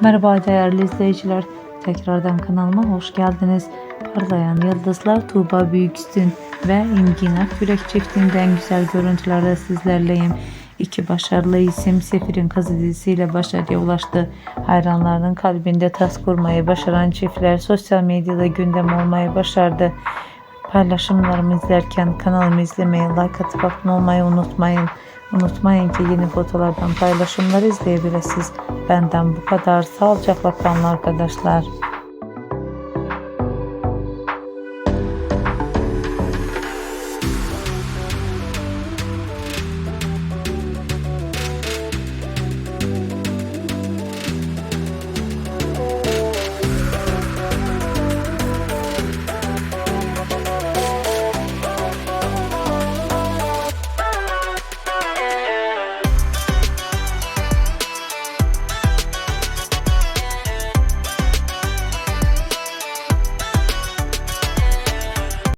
Merhaba değerli izleyiciler. Tekrardan kanalıma hoş geldiniz. Parlayan Yıldızlar Tuğba Büyüküstün ve İngin Akgürek çiftinden güzel görüntülerle sizlerleyim. İki başarılı isim Sefir'in Kazı dizisiyle başarıya ulaştı. Hayranlarının kalbinde tas kurmayı başaran çiftler sosyal medyada gündem olmayı başardı. Paylaşımlarımı izlerken kanalımı izlemeyi, like atıp abone olmayı unutmayın. Unutmayın ki yeni fotolardan paylaşımları izleyebilirsiniz. Benden bu kadar. Sağlıcakla kalın arkadaşlar.